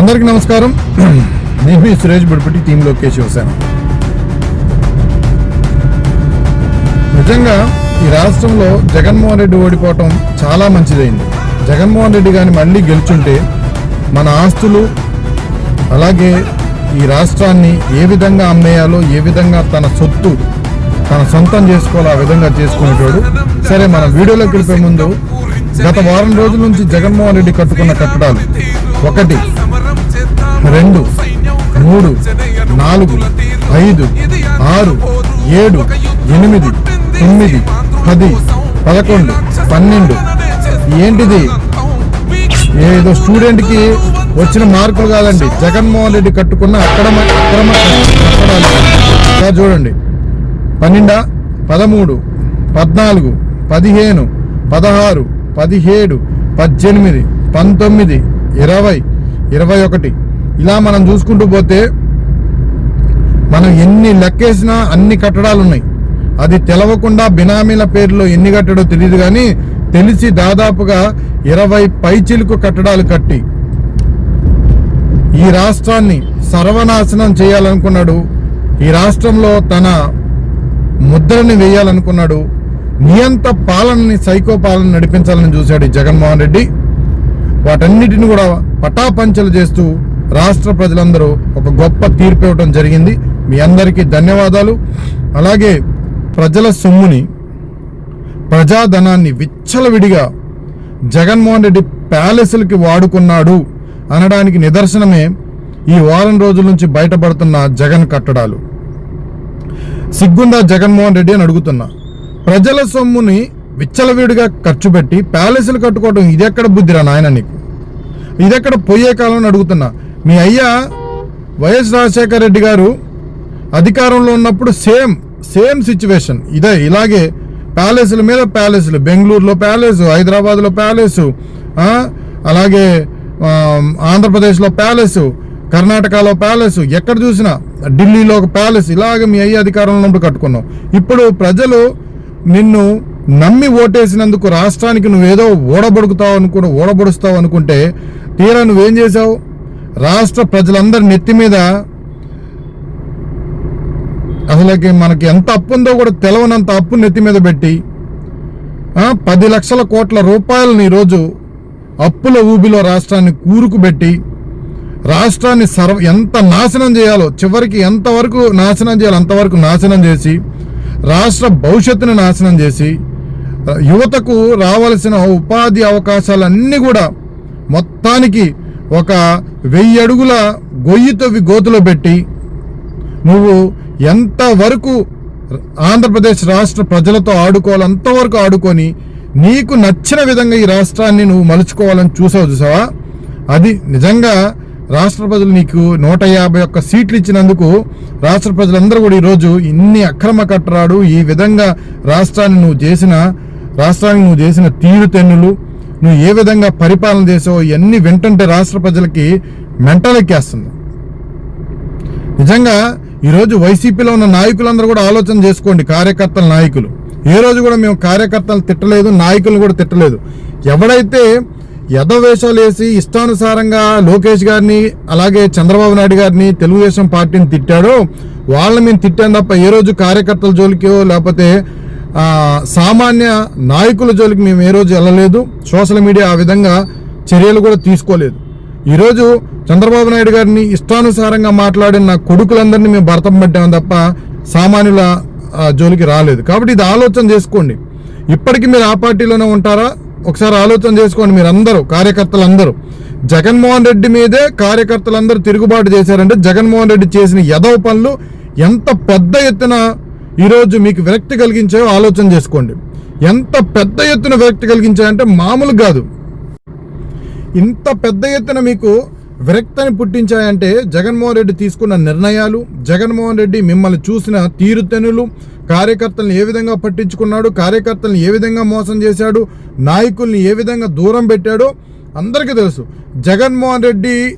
అందరికీ నమస్కారం. నేను మీ సురేష్ బుడిపట్టి టీం లోకేష్ వసాను నిజంగా ఈ రాష్ట్రంలో జగన్మోహన్ రెడ్డి ఓడిపోవటం చాలా మంచిదైంది. జగన్మోహన్ రెడ్డి గాని మళ్ళీ గెలుచుంటే మన ఆస్తులు అలాగే ఈ రాష్ట్రాన్ని ఏ విధంగా అమ్మేయాలో ఏ విధంగా తన సొత్తు తన సొంతం చేసుకోవాలో ఆ విధంగా చేసుకునేటోడు. సరే మనం వీడియోలోకి వెళ్ళిపోయే ముందు గత వారం రోజుల నుంచి జగన్మోహన్ రెడ్డి కట్టుకున్న కట్టడాలు. ఒకటి రెండు మూడు నాలుగు ఐదు ఆరు ఏడు ఎనిమిది తొమ్మిది పది పదకొండు పన్నెండు. ఏంటిది? ఏదో స్టూడెంట్కి వచ్చిన మార్కులు కాదండి. జగన్మోహన్ రెడ్డి కట్టుకున్న అక్రమ అక్రమ కట్టడాలు. ఇలా చూడండి. పన్నెండా పదమూడు పద్నాలుగు పదిహేను పదహారు పదిహేడు పద్దెనిమిది పంతొమ్మిది ఇరవై ఇరవై ఒకటి ఇలా మనం చూసుకుంటూ పోతే మనం ఎన్ని లెక్కేసినా అన్ని కట్టడాలు ఉన్నాయి అది తెలవకుండా బినామీల పేర్లో ఎన్ని కట్టడో తెలియదు కానీ తెలిసి దాదాపుగా ఇరవై పైచిలుకు కట్టడాలు కట్టి ఈ రాష్ట్రాన్ని సర్వనాశనం చేయాలనుకున్నాడు. ఈ రాష్ట్రంలో తన ముద్రని వేయాలనుకున్నాడు. నియంత పాలనని సైకో పాలన నడిపించాలని చూశాడు ఈ జగన్మోహన్ రెడ్డి. వాటన్నిటిని కూడా పటాపంచలు చేస్తూ రాష్ట్ర ప్రజలందరూ ఒక గొప్ప తీర్పు ఇవ్వడం జరిగింది. మీ అందరికీ ధన్యవాదాలు. అలాగే ప్రజల సొమ్ముని ప్రజాధనాన్ని విచ్చలవిడిగా జగన్మోహన్ రెడ్డి ప్యాలెస్లకి వాడుకున్నాడు అనడానికి నిదర్శనమే ఈ వారం రోజుల నుంచి బయటపడుతున్న జగన్ కట్టడాలు. సిగ్గుందా జగన్మోహన్ రెడ్డి అని అడుగుతున్నా. ప్రజల సొమ్ముని విచ్చలవిడిగా ఖర్చు పెట్టి ప్యాలెస్లు కట్టుకోవడం ఇదెక్కడ బుద్ధిరా నాయన నీకు? ఇదెక్కడ పోయే కాలం అని అడుగుతున్నా. మీ అయ్యా వైఎస్ రాజశేఖర రెడ్డి గారు అధికారంలో ఉన్నప్పుడు సేమ్ సేమ్ సిచ్యువేషన్. ఇదే ఇలాగే ప్యాలెస్ల మీద ప్యాలెస్లు. బెంగళూరులో ప్యాలెస్ హైదరాబాద్లో ప్యాలెస్ అలాగే ఆంధ్రప్రదేశ్లో ప్యాలెస్ కర్ణాటకలో ప్యాలెస్ ఎక్కడ చూసినా ఢిల్లీలో ఒక ప్యాలెస్. ఇలాగ మీ అయ్యి అధికారంలో ఉన్నప్పుడు కట్టుకున్నాం ఇప్పుడు ప్రజలు నిన్ను నమ్మి ఓటేసినందుకు రాష్ట్రానికి నువ్వేదో ఓడబడుకుతావు అనుకుని ఓడబడుస్తావు అనుకుంటే తీరా నువ్వేం చేసావు రాష్ట్ర ప్రజలందరి నెత్తి మీద అసలుకి మనకి ఎంత అప్పు ఉందో కూడా తెలవనంత అప్పు నెత్తి మీద పెట్టి పది లక్షల కోట్ల రూపాయలను ఈరోజు అప్పుల ఊబిలో రాష్ట్రాన్ని కూరుకుబెట్టి రాష్ట్రాన్ని సర్వ ఎంత నాశనం చేయాలో చివరికి ఎంతవరకు నాశనం చేయాలో అంతవరకు నాశనం చేసి రాష్ట్ర భవిష్యత్తును నాశనం చేసి యువతకు రావలసిన ఉపాధి అవకాశాలన్నీ కూడా మొత్తానికి ఒక వెయ్యి అడుగుల గొయ్యి తవ్వి గోతులో పెట్టి నువ్వు ఎంతవరకు ఆంధ్రప్రదేశ్ రాష్ట్ర ప్రజలతో ఆడుకోవాలి అంతవరకు ఆడుకొని నీకు నచ్చిన విధంగా ఈ రాష్ట్రాన్ని నువ్వు మలుచుకోవాలని చూసావు చూసావా? అది నిజంగా రాష్ట్ర ప్రజలు నీకు నూట యాభై ఒక్క సీట్లు ఇచ్చినందుకు రాష్ట్ర ప్రజలందరూ కూడా ఈరోజు ఇన్ని అక్రమ కట్టరాడు ఈ విధంగా రాష్ట్రాన్ని నువ్వు చేసిన రాష్ట్రానికి నువ్వు చేసిన తీరుతెన్నులు నువ్వు ఏ విధంగా పరిపాలన చేసావో ఇవన్నీ వింటుంటే రాష్ట్ర ప్రజలకి మెంటలెక్కేస్తుంది నిజంగా ఈరోజు వైసీపీలో ఉన్న నాయకులందరూ కూడా ఆలోచన చేసుకోండి కార్యకర్తల నాయకులు. ఏ రోజు కూడా మేము కార్యకర్తలు తిట్టలేదు నాయకులను కూడా తిట్టలేదు. ఎవడైతే యథవేషాలు వేసి ఇష్టానుసారంగా లోకేష్ గారిని అలాగే చంద్రబాబు నాయుడు గారిని తెలుగుదేశం పార్టీని తిట్టాడో వాళ్ళని మేము తిట్టాం తప్ప ఏ రోజు కార్యకర్తల జోలికో లేకపోతే సామాన్య నాయకుల జోలికి మేము ఏ రోజు వెళ్ళలేదు. సోషల్ మీడియా ఆ విధంగా చర్యలు కూడా తీసుకోలేదు. ఈరోజు చంద్రబాబు నాయుడు గారిని ఇష్టానుసారంగా మాట్లాడిన నా కొడుకులందరినీ మేము భర్తం పట్టాం తప్ప సామాన్యుల జోలికి రాలేదు. కాబట్టి ఇది ఆలోచన చేసుకోండి. ఇప్పటికీ మీరు ఆ పార్టీలోనే ఉంటారా? ఒకసారి ఆలోచన చేసుకోండి మీరు అందరూ కార్యకర్తలందరూ. జగన్మోహన్ రెడ్డి మీదే కార్యకర్తలందరూ తిరుగుబాటు చేశారంటే జగన్మోహన్ రెడ్డి చేసిన యదవ పనులు ఎంత పెద్ద ఎత్తున ఈరోజు మీకు విరక్తి కలిగించాయో ఆలోచన చేసుకోండి. ఎంత పెద్ద ఎత్తున విరక్తి కలిగించాయంటే మామూలు కాదు. ఇంత పెద్ద ఎత్తున మీకు విరక్తిని పుట్టించాయంటే జగన్మోహన్ రెడ్డి తీసుకున్న నిర్ణయాలు జగన్మోహన్ రెడ్డి మిమ్మల్ని చూసిన తీరుతెనులు కార్యకర్తలను ఏ విధంగా పట్టించుకున్నాడు కార్యకర్తలను ఏ విధంగా మోసం చేశాడు నాయకుల్ని ఏ విధంగా దూరం పెట్టాడో అందరికీ తెలుసు. జగన్మోహన్ రెడ్డిని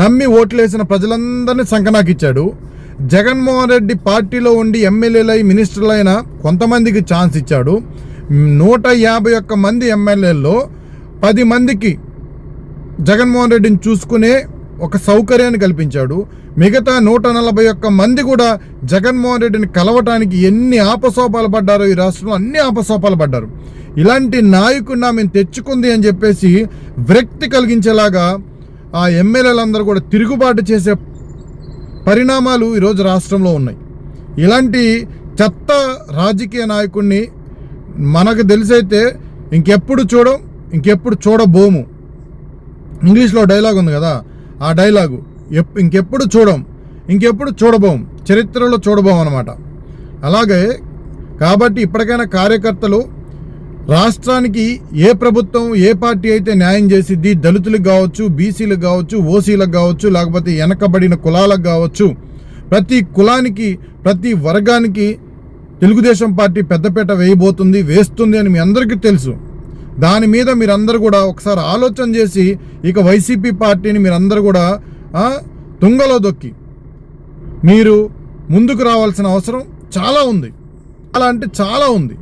నమ్మి ఓట్లేసిన ప్రజలందరినీ సంకనాకిచ్చాడు. జగన్మోహన్ రెడ్డి పార్టీలో ఉండి ఎమ్మెల్యేలై మినిస్టర్లైన కొంతమందికి ఛాన్స్ ఇచ్చాడు. నూట యాభై ఒక్క మంది ఎమ్మెల్యేల్లో పది మందికి జగన్మోహన్ రెడ్డిని చూసుకునే ఒక సౌకర్యాన్ని కల్పించాడు. మిగతా నూట నలభై ఒక్క మంది కూడా జగన్మోహన్ రెడ్డిని కలవటానికి ఎన్ని ఆపసోపాలు పడ్డారో ఈ రాష్ట్రంలో అన్ని ఆపసోపాలు పడ్డారు. ఇలాంటి నాయకుడిని మేము తెచ్చుకుంది అని చెప్పేసి విరక్తి కలిగించేలాగా ఆ ఎమ్మెల్యేలందరూ కూడా తిరుగుబాటు చేసే పరిణామాలు ఈరోజు రాష్ట్రంలో ఉన్నాయి. ఇలాంటి చెత్త రాజకీయ నాయకుడిని మనకు తెలిసైతే ఇంకెప్పుడు చూడం ఇంకెప్పుడు చూడబోము. ఇంగ్లీష్లో డైలాగ్ ఉంది కదా ఆ డైలాగు ఎప్ ఇంకెప్పుడు చూడం ఇంకెప్పుడు చూడబోం చరిత్రలో చూడబోం అనమాట అలాగే కాబట్టి ఇప్పటికైనా కార్యకర్తలు రాష్ట్రానికి ఏ ప్రభుత్వం ఏ పార్టీ అయితే న్యాయం చేసిద్ది దళితులకు కావచ్చు బీసీలకు కావచ్చు ఓసీలకు కావచ్చు లేకపోతే వెనకబడిన కులాలకు కావచ్చు ప్రతి కులానికి ప్రతి వర్గానికి తెలుగుదేశం పార్టీ పెద్దపేట వేయబోతుంది వేస్తుంది అని మీ అందరికీ తెలుసు. దాని మీద మీరందరూ కూడా ఒకసారి ఆలోచన చేసి ఇక వైసీపీ పార్టీని మీరందరూ కూడా తుంగలో దొక్కి మీరు ముందుకు రావాల్సిన అవసరం చాలా ఉంది. చాలా అంటే చాలా ఉంది.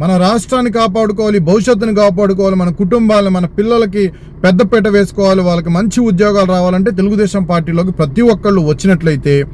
మన రాష్ట్రాన్ని కాపాడుకోవాలి భవిష్యత్తుని కాపాడుకోవాలి మన కుటుంబాలను మన పిల్లలకి పెద్దపీట వేసుకోవాలి వాళ్ళకి మంచి ఉద్యోగాలు రావాలంటే తెలుగుదేశం పార్టీలోకి ప్రతి ఒక్కళ్ళు వచ్చినట్లయితే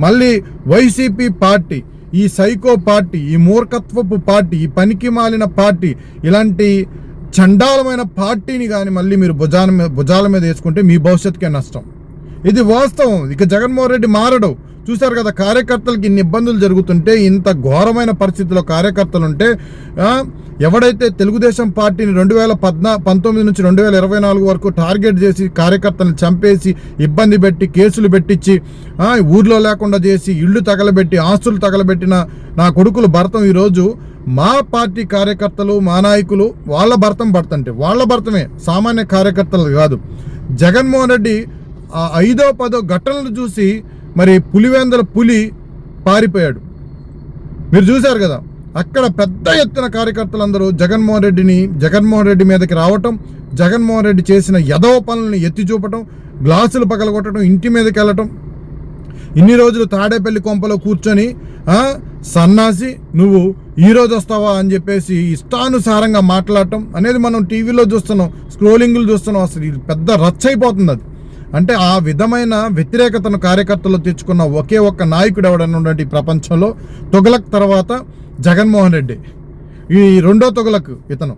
మళ్ళీ వైసీపీ పార్టీ ఈ సైకో పార్టీ ఈ మూర్ఖత్వపు పార్టీ ఈ పనికి మాలిన పార్టీ ఇలాంటి చండాలమైన పార్టీని కానీ మళ్ళీ మీరు భుజాల మీద భుజాల మీద వేసుకుంటే మీ భవిష్యత్తుకే నష్టం. ఇది వాస్తవం. ఇక జగన్మోహన్ రెడ్డి మారడు. చూశారు కదా కార్యకర్తలకి ఇన్ని ఇబ్బందులు జరుగుతుంటే ఇంత ఘోరమైన పరిస్థితిలో కార్యకర్తలు ఉంటే ఎవడైతే తెలుగుదేశం పార్టీని రెండు వేల పద్నా పంతొమ్మిది నుంచి రెండు వేల ఇరవై నాలుగు వరకు టార్గెట్ చేసి కార్యకర్తలను చంపేసి ఇబ్బంది పెట్టి కేసులు పెట్టించి ఊర్లో లేకుండా చేసి ఇళ్ళు తగలబెట్టి ఆస్తులు తగలబెట్టిన నా కొడుకులు భర్తం ఈరోజు మా పార్టీ కార్యకర్తలు మా నాయకులు వాళ్ళ భర్తం భర్తంటే వాళ్ళ భర్తమే సామాన్య కార్యకర్తలు కాదు. జగన్మోహన్ రెడ్డి ఆ ఐదో పదో ఘటనలు చూసి మరి పులివేందల పులి పారిపోయాడు. మీరు చూశారు కదా అక్కడ పెద్ద ఎత్తున కార్యకర్తలందరూ జగన్మోహన్ రెడ్డిని జగన్మోహన్ రెడ్డి మీదకి రావటం జగన్మోహన్ రెడ్డి చేసిన యదవ పనులను ఎత్తి చూపటం గ్లాసులు పగలగొట్టడం ఇంటి మీదకి వెళ్ళటం ఇన్ని రోజులు తాడేపల్లి కొంపలో కూర్చొని సన్నాసి నువ్వు ఈ రోజు వస్తావా అని చెప్పేసి ఇష్టానుసారంగా మాట్లాడటం అనేది మనం టీవీలో చూస్తున్నాం స్క్రోలింగ్లు చూస్తున్నాం. అసలు ఇది పెద్ద రచ్చ అయిపోతుంది అది. అంటే ఆ విధమైన వ్యతిరేకతను కార్యకర్తలు తెచ్చుకున్న ఒకే ఒక్క నాయకుడు ఎవడన్నా ఉన్నట్టు ఈ ప్రపంచంలో తొగలక్ తర్వాత జగన్మోహన్ రెడ్డి. ఈ రెండో తొగలకు ఇతను.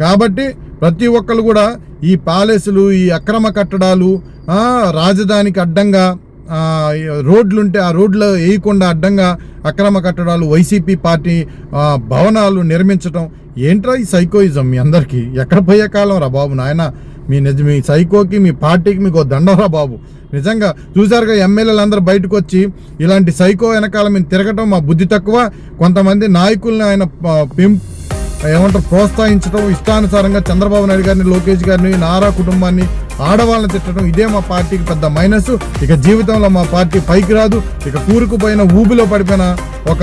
కాబట్టి ప్రతి ఒక్కరు కూడా ఈ ప్యాలెస్లు ఈ అక్రమ కట్టడాలు రాజధానికి అడ్డంగా రోడ్లుంటే ఆ రోడ్లు వేయకుండా అడ్డంగా అక్రమ కట్టడాలు వైసీపీ పార్టీ భవనాలు నిర్మించడం ఏంట్రా ఈ సైకోయిజం మీ అందరికీ? ఎక్కడ పోయే కాలం రా బాబు నాయన? మీ నిజ మీ సైకోకి మీ పార్టీకి మీకు దండరా బాబు. నిజంగా చూసారుగా ఎమ్మెల్యేలు అందరూ బయటకు వచ్చి ఇలాంటి సైకో వెనకాల మేము తిరగటం మా బుద్ధి తక్కువ. కొంతమంది నాయకుల్ని ఆయన పెం ఏమంటారు ప్రోత్సహించడం ఇష్టానుసారంగా చంద్రబాబు నాయుడు గారిని లోకేష్ గారిని నారా కుటుంబాన్ని ఆడవాళ్ళని తిట్టడం ఇదే మా పార్టీకి పెద్ద మైనస్. ఇక జీవితంలో మా పార్టీ పైకి రాదు. ఇక కూరుకుపోయిన ఊబిలో పడిపోయిన ఒక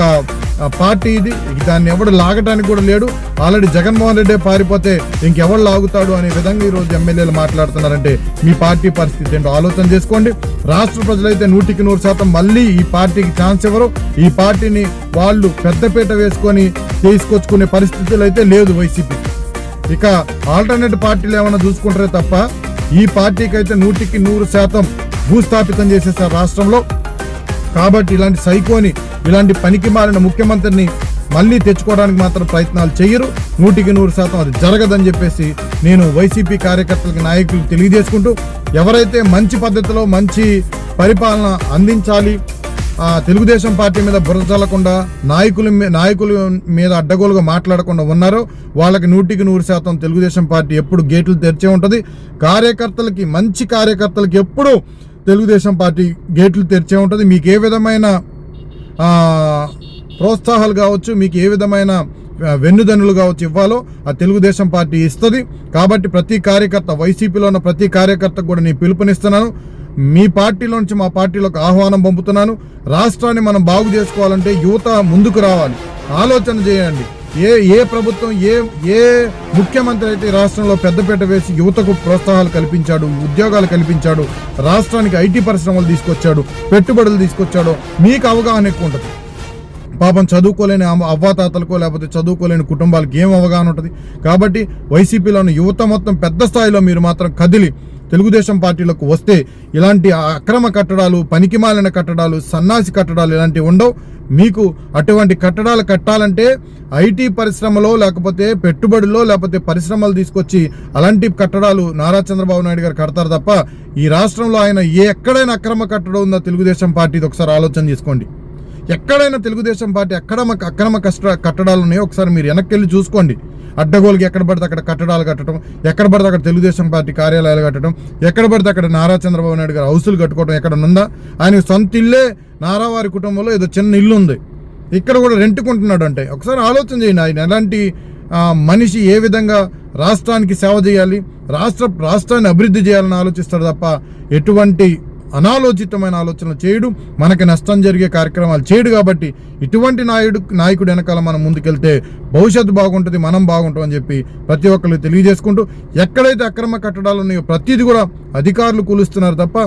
పార్టీ ఇది. ఇక దాన్ని ఎవడు లాగటానికి కూడా లేడు. ఆల్రెడీ జగన్మోహన్ రెడ్డి పారిపోతే ఇంకెవడు లాగుతాడు అనే విధంగా ఈరోజు ఎమ్మెల్యేలు మాట్లాడుతున్నారంటే మీ పార్టీ పరిస్థితి ఏంటో ఆలోచన చేసుకోండి. రాష్ట్ర ప్రజలైతే నూటికి నూరు శాతం మళ్ళీ ఈ పార్టీకి ఛాన్స్ ఇవ్వరు. ఈ పార్టీని వాళ్ళు పెద్దపీట వేసుకొని తీసుకొచ్చుకునే పరిస్థితులు అయితే లేదు వైసీపీ. ఇక ఆల్టర్నేట్ పార్టీలు ఏమైనా చూసుకుంటారే తప్ప ఈ పార్టీకి అయితే నూటికి నూరు శాతం భూస్థాపితం చేసేసారు రాష్ట్రంలో. కాబట్టి ఇలాంటి సైకోని ఇలాంటి పనికి మారిన ముఖ్యమంత్రిని మళ్ళీ తెచ్చుకోవడానికి మాత్రం ప్రయత్నాలు చేయరు. నూటికి నూరు శాతం అది జరగదని చెప్పేసి నేను వైసీపీ కార్యకర్తలకి నాయకులు తెలియజేసుకుంటూ ఎవరైతే మంచి పద్ధతిలో మంచి పరిపాలన అందించాలి తెలుగుదేశం పార్టీ మీద బురద చల్లకుండా నాయకుల మీ- నాయకుల మీద అడ్డగోలుగా మాట్లాడకుండా ఉన్నారో. వాళ్ళకి నూటికి నూరు శాతం తెలుగుదేశం పార్టీ ఎప్పుడు గేట్లు తెరిచే ఉంటుంది. కార్యకర్తలకి మంచి కార్యకర్తలకి ఎప్పుడు తెలుగుదేశం పార్టీ గేట్లు తెరిచే ఉంటుంది. మీకు ఏ విధమైన ప్రోత్సాహాలు కావచ్చు మీకు ఏ విధమైన వెన్నుదన్నులు కావచ్చు ఇవ్వాలో ఆ తెలుగుదేశం పార్టీ ఇస్తుంది. కాబట్టి ప్రతి కార్యకర్త వైసీపీలో ఉన్న ప్రతి కార్యకర్తకు కూడా నేను పిలుపునిస్తున్నాను. మీ పార్టీలో నుంచి మా పార్టీలోకి ఆహ్వానం పంపుతున్నాను. రాష్ట్రాన్ని మనం బాగు చేసుకోవాలంటే యువత ముందుకు రావాలి. ఆలోచన చేయండి. ఏ ఏ ప్రభుత్వం ఏ ఏ ముఖ్యమంత్రి అయితే రాష్ట్రంలో పెద్దపీట వేసి యువతకు ప్రోత్సాహాలు కల్పించాడు ఉద్యోగాలు కల్పించాడు రాష్ట్రానికి ఐటీ పరిశ్రమలు తీసుకొచ్చాడు పెట్టుబడులు తీసుకొచ్చాడో మీకు అవగాహన ఎక్కువ ఉంటుంది. పాపం చదువుకోలేని అవ్వాతాతలకో లేకపోతే చదువుకోలేని కుటుంబాలకు ఏం అవగాహన ఉంటుంది? కాబట్టి వైసీపీలోని యువత మొత్తం పెద్ద స్థాయిలో మీరు మాత్రం కదిలి తెలుగుదేశం పార్టీలకు వస్తే ఇలాంటి అక్రమ కట్టడాలు పనికిమాలిన కట్టడాలు సన్నాసి కట్టడాలు ఇలాంటివి ఉండవు. మీకు అటువంటి కట్టడాలు కట్టాలంటే ఐటీ పరిశ్రమలో లేకపోతే పెట్టుబడిలో లేకపోతే పరిశ్రమలు తీసుకొచ్చి అలాంటి కట్టడాలు నారా చంద్రబాబు నాయుడు గారు కడతారు తప్ప ఈ రాష్ట్రంలో ఆయన ఏ ఎక్కడైనా అక్రమ కట్టడం ఉందో తెలుగుదేశం పార్టీది ఒకసారి ఆలోచన చేసుకోండి. ఎక్కడైనా తెలుగుదేశం పార్టీ ఎక్కడ మాకు అక్రమ కష్ట కట్టడాలు ఉన్నాయో ఒకసారి మీరు వెనక్కి వెళ్ళి చూసుకోండి. అడ్డగోలుకి ఎక్కడ పడితే అక్కడ కట్టడాలు కట్టడం ఎక్కడ పడితే అక్కడ తెలుగుదేశం పార్టీ కార్యాలయాలు కట్టడం ఎక్కడ పడితే అక్కడ నారా చంద్రబాబు నాయుడు గారు హౌసులు కట్టుకోవడం ఎక్కడ ఉందా? ఆయన సొంత ఇల్లే నారా వారి కుటుంబంలో ఏదో చిన్న ఇల్లు ఉంది. ఇక్కడ కూడా రెంట్కుంటున్నాడు అంటే ఒకసారి ఆలోచన చేయండి ఆయన ఎలాంటి మనిషి ఏ విధంగా రాష్ట్రానికి సేవ చేయాలి రాష్ట్ర రాష్ట్రాన్ని అభివృద్ధి చేయాలని ఆలోచిస్తాడు తప్ప ఎటువంటి అనాలోచితమైన ఆలోచనలు చేయడు మనకి నష్టం జరిగే కార్యక్రమాలు చేయడు కాబట్టి ఇటువంటి నాయుడు నాయకుడు వెనకాల మనం ముందుకెళ్తే భవిష్యత్తు బాగుంటుంది మనం బాగుంటాం అని చెప్పి ప్రతి ఒక్కరికి తెలియజేసుకుంటూ ఎక్కడైతే అక్రమ కట్టడాలు ఉన్నాయో ప్రతిదీ కూడా అధికారులు కూలుస్తున్నారు తప్ప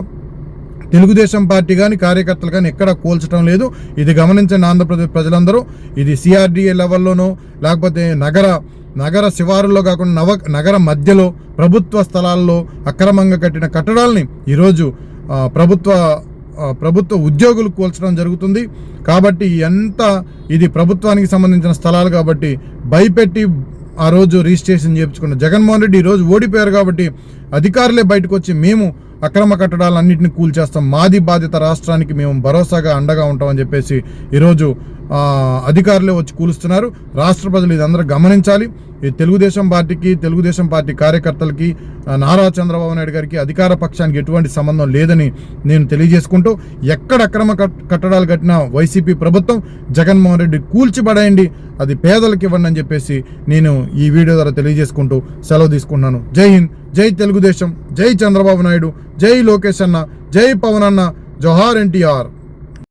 తెలుగుదేశం పార్టీ కానీ కార్యకర్తలు కానీ ఎక్కడ కూల్చడం లేదు. ఇది గమనించండి ఆంధ్రప్రదేశ్ ప్రజలందరూ. ఇది సిఆర్డీఏ లెవెల్లోనో లేకపోతే నగర నగర శివారుల్లో కాకుండా నవ నగర మధ్యలో ప్రభుత్వ స్థలాల్లో అక్రమంగా కట్టిన కట్టడాల్ని ఈరోజు ప్రభుత్వ ప్రభుత్వ ఉద్యోగులు కూల్చడం జరుగుతుంది. కాబట్టి ఎంత ఇది ప్రభుత్వానికి సంబంధించిన స్థలాలు కాబట్టి భయపెట్టి ఆ రోజు రిజిస్ట్రేషన్ చేయించుకున్న జగన్మోహన్ రెడ్డి ఈరోజు రోజు ఓడిపోయారు కాబట్టి అధికారులే బయటకు వచ్చి మేము అక్రమ కట్టడాలన్నింటినీ కూల్చేస్తాం. మాది బాధిత రాష్ట్రానికి మేము భరోసాగా అండగా ఉంటామని చెప్పేసి ఈరోజు అధికారులే వచ్చి కూలుస్తున్నారు. రాష్ట్ర ప్రజలు ఇది అందరూ గమనించాలి. ఈ తెలుగుదేశం పార్టీకి తెలుగుదేశం పార్టీ కార్యకర్తలకి నారా చంద్రబాబు నాయుడు గారికి అధికార పక్షానికి ఎటువంటి సంబంధం లేదని నేను తెలియజేసుకుంటూ ఎక్కడ అక్రమ కట్- కట్టడాలు కట్టినా వైసీపీ ప్రభుత్వం జగన్మోహన్ రెడ్డి కూల్చిపడేయండి. అది పేదలకు ఇవ్వండి అని చెప్పేసి నేను ఈ వీడియో ద్వారా తెలియజేసుకుంటూ సెలవు తీసుకుంటున్నాను. జై హింద్ జై తెలుగుదేశం జై చంద్రబాబు నాయుడు జై లోకేష్ అన్న జై పవన్ అన్న జోహార్ ఎన్టీఆర్.